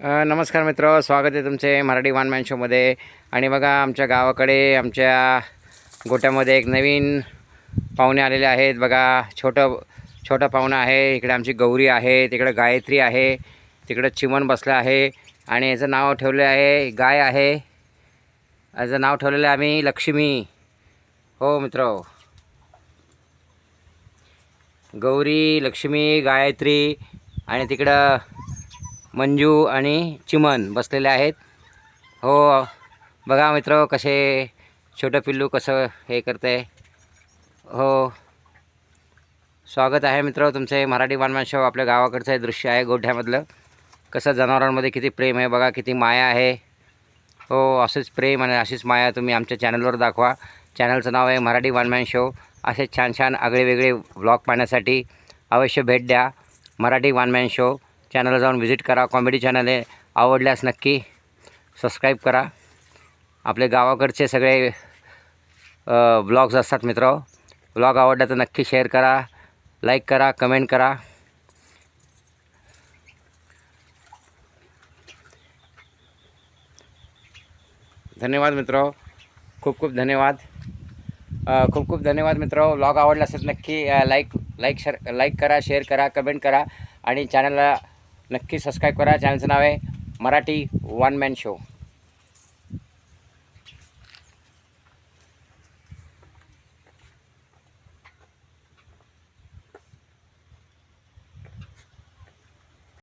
नमस्कार मित्र स्वागत आहे तुमचे मराठी वन मॅन शोमध्ये आणि बघा आमच्या गावाकडे आमच्या गोट्यामध्ये एक नवीन पाहुणे आलेले आहेत. बघा छोटं छोटं पाहुणं आहे. इकडे आमची गौरी आहे तिकडं गायत्री आहे तिकडं चिमण बसलं आहे. आणि याचं नाव ठेवलं आहे गाय आहे. याचं नाव ठेवलेलं आहे आम्ही लक्ष्मी. हो मित्र. गौरी लक्ष्मी गायत्री आणि तिकडं मंजू आणि चिमन बसलेले आहेत. हो बघा मित्र कसे छोटं पिल्लू कसं हे करते हो. स्वागत आहे मित्र तुमचे मराठी वानमान शो आपल्या गावाकडचं हे दृश्य आहे गोठ्यामधलं. कसं जनावरांमध्ये किती प्रेम आहे बघा किती माया आहे. हो असंच प्रेम आणि अशीच माया तुम्ही आमच्या चॅनलवर दाखवा. चॅनलचं नाव आहे मराठी वानमॅन शो असे छान छान आगळे वेगळे व्लॉग पाहण्यासाठी अवश्य भेट द्या. मराठी वानमॅन शो चॅनलला जाऊन व्हिजिट करा. कॉमेडी चॅनल आहे. आवडल्यास नक्की सबस्क्राईब करा. आपले गावाकडचे सगळे ब्लॉग्स असतात मित्र ब्लॉग आवडला तर नक्की शेअर करा. लाईक करा कमेंट करा. धन्यवाद मित्र खूप खूप धन्यवाद. खूप खूप धन्यवाद मित्र व्लॉग आवडला असेल नक्की लाईक लाईक शेअर लाईक करा शेअर करा कमेंट करा. आणि चॅनलला नक्की सबस्क्राईब करा. चॅनलचं नाव आहे मराठी वन मॅन शो